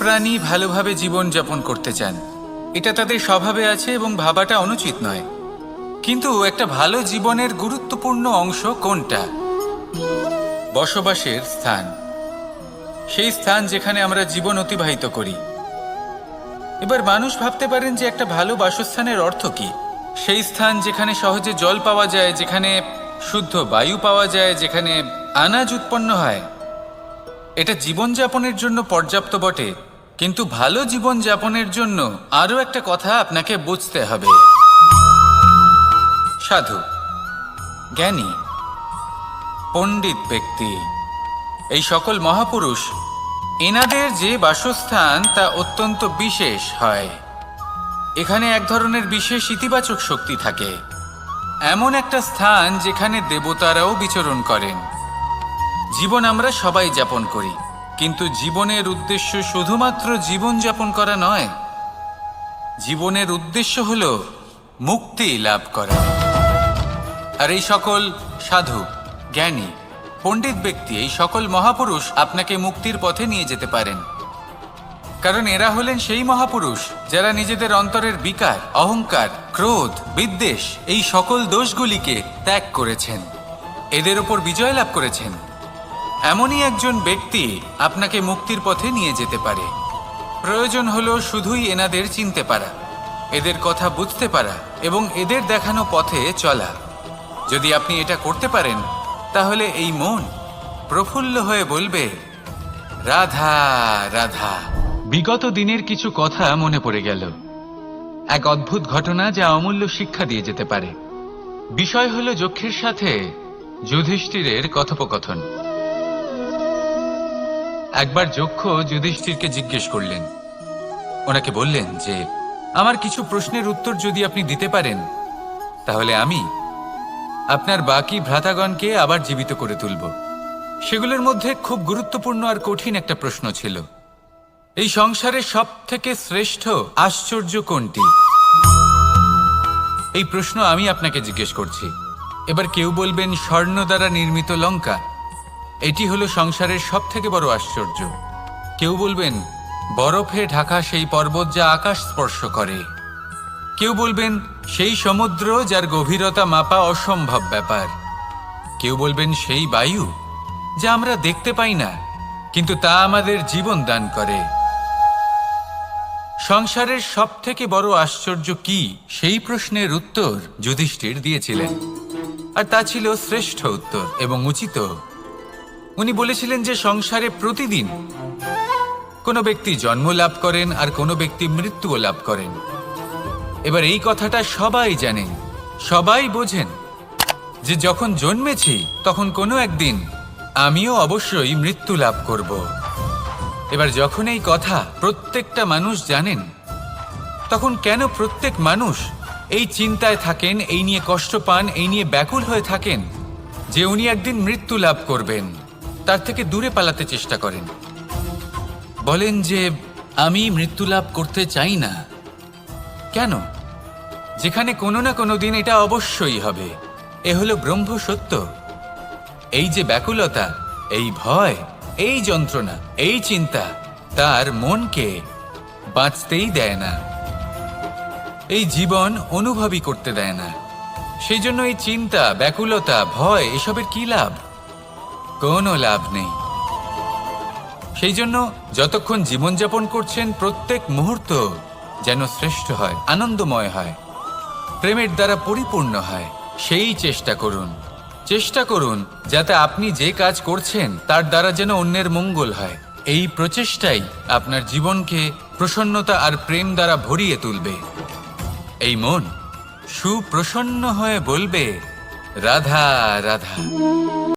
প্রাণী ভালোভাবে জীবন যাপন করতে চান। এটা তাদের স্বভাবে আছে এবং ভাবাটা অনুচিত নয়। কিন্তু একটা ভালো জীবনের গুরুত্বপূর্ণ অংশ কোনটা? বসবাসের স্থান। সেই স্থান যেখানে আমরা জীবন অতিবাহিত করি। এবার মানুষ ভাবতে পারেন যে একটা ভালো বাসস্থানের অর্থ কি? সেই স্থান যেখানে সহজে জল পাওয়া যায়, যেখানে শুদ্ধ বায়ু পাওয়া যায়, যেখানে আনাজ উৎপন্ন হয়। এটা জীবনযাপনের জন্য পর্যাপ্ত বটে। কিন্তু ভালো জীবনযাপনের জন্য আরও একটা কথা আপনাকে বুঝতে হবে। সাধু, জ্ঞানী, পণ্ডিত ব্যক্তি, এই সকল মহাপুরুষ, এনাদের যে বাসস্থান তা অত্যন্ত বিশেষ হয়। এখানে এক ধরনের বিশেষ ইতিবাচক শক্তি থাকে। এমন একটা স্থান যেখানে দেবতারাও বিচরণ করেন। জীবন আমরা সবাই যাপন করি। কিন্তু জীবনের উদ্দেশ্য শুধুমাত্র জীবন যাপন করা নয়, জীবনের উদ্দেশ্য হল মুক্তি লাভ করা। আর এই সকল সাধু, জ্ঞানী, পণ্ডিত ব্যক্তি, এই সকল মহাপুরুষ আপনাকে মুক্তির পথে নিয়ে যেতে পারেন। কারণ এরা হলেন সেই মহাপুরুষ যারা নিজেদের অন্তরের বিকার, অহংকার, ক্রোধ, বিদ্বেষ, এই সকল দোষগুলিকে ত্যাগ করেছেন। এদের ওপর বিজয় লাভ করেছেন। এমনই একজন ব্যক্তি আপনাকে মুক্তির পথে নিয়ে যেতে পারে। প্রয়োজন হলো শুধুই এনাদের চিনতে পারা, এদের কথা বুঝতে পারা এবং এদের দেখানো পথে চলা। যদি আপনি এটা করতে পারেন, তাহলে এই মন প্রফুল্ল হয়ে বলবে, রাধা রাধা। বিগত দিনের কিছু কথা মনে পড়ে গেল। এক অদ্ভুত ঘটনা যা অমূল্য শিক্ষা দিয়ে যেতে পারে। বিষয় হলো যক্ষের সাথে যুধিষ্ঠিরের কথোপকথন। একবার যক্ষ যুধিষ্ঠিরকে জিজ্ঞেস করলেন। ওনাকে বললেন যে, আমার কিছু প্রশ্নের উত্তর যদি আপনি দিতে পারেন, তাহলে আমি আপনার বাকি ভ্রাতাগণকে আবার জীবিত করে তুলব। সেগুলোর মধ্যে খুব গুরুত্বপূর্ণ আর কঠিন একটা প্রশ্ন ছিল। এই সংসারে সব থেকে শ্রেষ্ঠ আশ্চর্য কোনটি? এই প্রশ্ন আমি আপনাকে জিজ্ঞেস করছি। এবার কেউ বলবেন স্বর্ণ দ্বারা নির্মিত লঙ্কা। এটি হলো সংসারের সব থেকে বড় আশ্চর্য। কেউ বলবেন, বরফে ঢাকা সেই পর্বত যা আকাশ স্পর্শ করে। কেউ বলবেন, সেই সমুদ্র যার গভীরতা মাপা অসম্ভব ব্যাপার। কেউ বলবেন, সেই বায়ু যা আমরা দেখতে পাই না, কিন্তু তা আমাদের জীবন দান করে। সংসারের সব থেকে বড় আশ্চর্য কি? সেই প্রশ্নের উত্তর যুধিষ্ঠির দিয়েছিলেন। আর তা ছিল শ্রেষ্ঠ উত্তর এবং উচিত। উনি বলেছিলেন যে সংসারে প্রতিদিন কোনো ব্যক্তি জন্ম লাভ করেন আর কোনো ব্যক্তি মৃত্যুও লাভ করেন। এবার এই কথাটা সবাই জানেন, সবাই বোঝেন যে যখন জন্মেছি তখন কোনো একদিন আমিও অবশ্যই মৃত্যু লাভ করব। এবার যখন এই কথা প্রত্যেকটা মানুষ জানেন, তখন কেন প্রত্যেক মানুষ এই চিন্তায় থাকেন, এই নিয়ে কষ্ট পান, এই নিয়ে ব্যাকুল হয়ে থাকেন যে উনি একদিন মৃত্যু লাভ করবেন? তার থেকে দূরে পালাতে চেষ্টা করেন। বলেন যে, আমি মৃত্যু লাভ করতে চাই না। কেন? যেখানে কোনো না কোনো দিন এটা অবশ্যই হবে। এ হলো ব্রহ্ম সত্য। এই যে ব্যাকুলতা, এই ভয়, এই যন্ত্রণা, এই চিন্তা, তার মনকে বাঁচতেই দেয় না। এই জীবন অনুভবই করতে দেয় না। সেই জন্য এই চিন্তা, ব্যাকুলতা, ভয়, এসবের কি লাভ? কোনো লাভ নেই। সেই জন্য যতক্ষণ জীবনযাপন করছেন প্রত্যেক মুহূর্ত যেন শ্রেষ্ঠ হয়, আনন্দময় হয়, প্রেমের দ্বারা পরিপূর্ণ হয়, সেই চেষ্টা করুন। চেষ্টা করুন যাতে আপনি যে কাজ করছেন তার দ্বারা যেন অন্যের মঙ্গল হয়। এই প্রচেষ্টাই আপনার জীবনকে প্রসন্নতা আর প্রেম দ্বারা ভরিয়ে তুলবে। এই মন সুপ্রসন্ন হয়ে বলবে, রাধা রাধা।